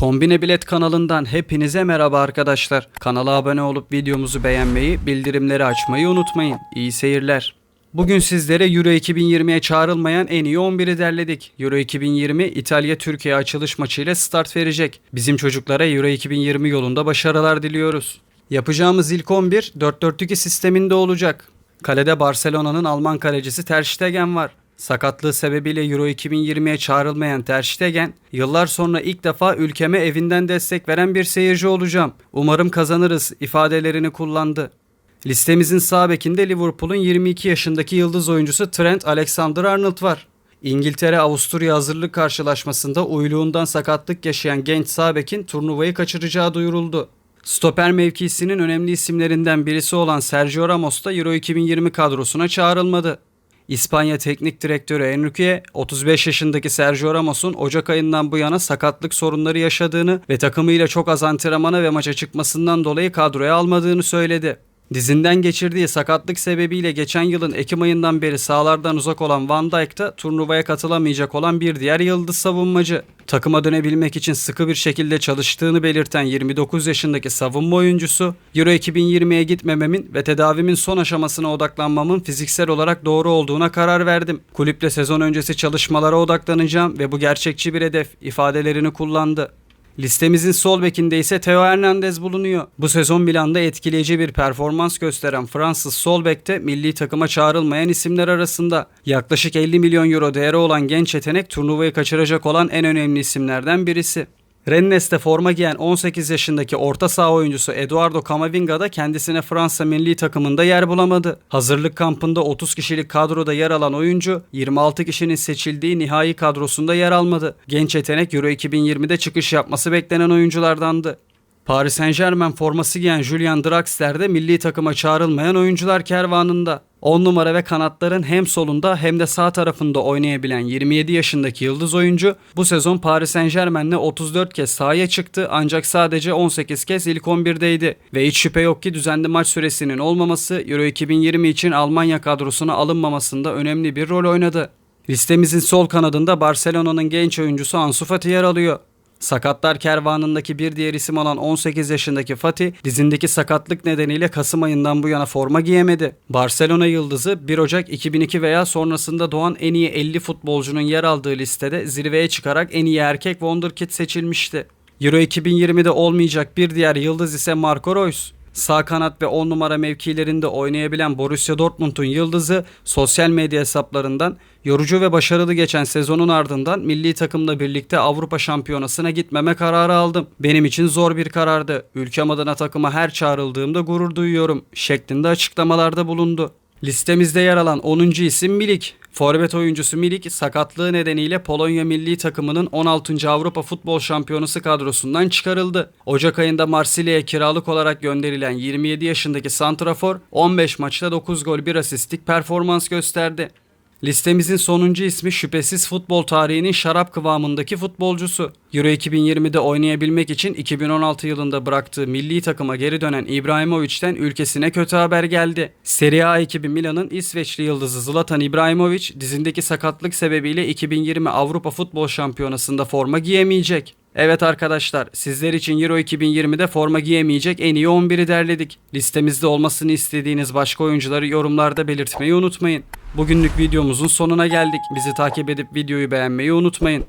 Kombine Bilet kanalından hepinize merhaba arkadaşlar. Kanala abone olup videomuzu beğenmeyi, bildirimleri açmayı unutmayın. İyi seyirler. Bugün sizlere Euro 2020'ye çağrılmayan en iyi 11'i derledik. Euro 2020 İtalya-Türkiye açılış maçıyla start verecek. Bizim çocuklara Euro 2020 yolunda başarılar diliyoruz. Yapacağımız ilk 11 4-4-2 sisteminde olacak. Kalede Barcelona'nın Alman kalecisi Ter Stegen var. Sakatlığı sebebiyle Euro 2020'ye çağrılmayan Ter Stegen, yıllar sonra ilk defa ülkeme evinden destek veren bir seyirci olacağım. Umarım kazanırız ifadelerini kullandı. Listemizin sağ bekinde Liverpool'un 22 yaşındaki yıldız oyuncusu Trent Alexander-Arnold var. İngiltere-Avusturya hazırlık karşılaşmasında uyluğundan sakatlık yaşayan genç sağ turnuvayı kaçıracağı duyuruldu. Stoper mevkisinin önemli isimlerinden birisi olan Sergio Ramos da Euro 2020 kadrosuna çağrılmadı. İspanya Teknik Direktörü Enrique, 35 yaşındaki Sergio Ramos'un Ocak ayından bu yana sakatlık sorunları yaşadığını ve takımıyla çok az antrenmana ve maça çıkmasından dolayı kadroya almadığını söyledi. Dizinden geçirdiği sakatlık sebebiyle geçen yılın Ekim ayından beri sahalardan uzak olan Van Dijk da turnuvaya katılamayacak olan bir diğer yıldız savunmacı. Takıma dönebilmek için sıkı bir şekilde çalıştığını belirten 29 yaşındaki savunma oyuncusu, Euro 2020'ye gitmememin ve tedavimin son aşamasına odaklanmamın fiziksel olarak doğru olduğuna karar verdim. Kulüple sezon öncesi çalışmalara odaklanacağım ve bu gerçekçi bir hedef ifadelerini kullandı. Listemizin sol bekinde ise Theo Hernandez bulunuyor. Bu sezon Milan'da etkileyici bir performans gösteren Fransız sol bekte milli takıma çağrılmayan isimler arasında. Yaklaşık 50 milyon euro değeri olan genç yetenek turnuvayı kaçıracak olan en önemli isimlerden birisi. Rennes'te forma giyen 18 yaşındaki orta saha oyuncusu Eduardo Camavinga da kendisine Fransa milli takımında yer bulamadı. Hazırlık kampında 30 kişilik kadroda yer alan oyuncu 26 kişinin seçildiği nihai kadrosunda yer almadı. Genç yetenek Euro 2020'de çıkış yapması beklenen oyunculardandı. Paris Saint Germain forması giyen Julian Draxler de milli takıma çağrılmayan oyuncular kervanında. 10 numara ve kanatların hem solunda hem de sağ tarafında oynayabilen 27 yaşındaki yıldız oyuncu bu sezon Paris Saint Germain'le 34 kez sahaya çıktı ancak sadece 18 kez ilk 11'deydi. Ve hiç şüphe yok ki düzenli maç süresinin olmaması Euro 2020 için Almanya kadrosuna alınmamasında önemli bir rol oynadı. Listemizin sol kanadında Barcelona'nın genç oyuncusu Ansu Fati yer alıyor. Sakatlar kervanındaki bir diğer isim olan 18 yaşındaki Fatih dizindeki sakatlık nedeniyle Kasım ayından bu yana forma giyemedi. Barcelona yıldızı 1 Ocak 2002 veya sonrasında doğan en iyi 50 futbolcunun yer aldığı listede zirveye çıkarak en iyi erkek Wonderkid seçilmişti. Euro 2020'de olmayacak bir diğer yıldız ise Marco Reus. Sağ kanat ve 10 numara mevkilerinde oynayabilen Borussia Dortmund'un yıldızı sosyal medya hesaplarından yorucu ve başarılı geçen sezonun ardından milli takımla birlikte Avrupa Şampiyonası'na gitmeme kararı aldım. Benim için zor bir karardı. Ülkem adına takıma her çağrıldığımda gurur duyuyorum şeklinde açıklamalarda bulundu. Listemizde yer alan 10. isim Milik. Forvet oyuncusu Milik sakatlığı nedeniyle Polonya milli takımının 16. Avrupa Futbol Şampiyonası kadrosundan çıkarıldı. Ocak ayında Marsilya'ya kiralık olarak gönderilen 27 yaşındaki santrafor 15 maçta 9 gol 1 asistlik performans gösterdi. Listemizin sonuncu ismi şüphesiz futbol tarihinin şarap kıvamındaki futbolcusu. Euro 2020'de oynayabilmek için 2016 yılında bıraktığı milli takıma geri dönen İbrahimovic'ten ülkesine kötü haber geldi. Serie A ekibi Milan'ın İsveçli yıldızı Zlatan İbrahimovic dizindeki sakatlık sebebiyle 2020 Avrupa Futbol Şampiyonası'nda forma giyemeyecek. Evet arkadaşlar sizler için Euro 2020'de forma giyemeyecek en iyi 11'i derledik. Listemizde olmasını istediğiniz başka oyuncuları yorumlarda belirtmeyi unutmayın. Bugünlük videomuzun sonuna geldik. Bizi takip edip videoyu beğenmeyi unutmayın.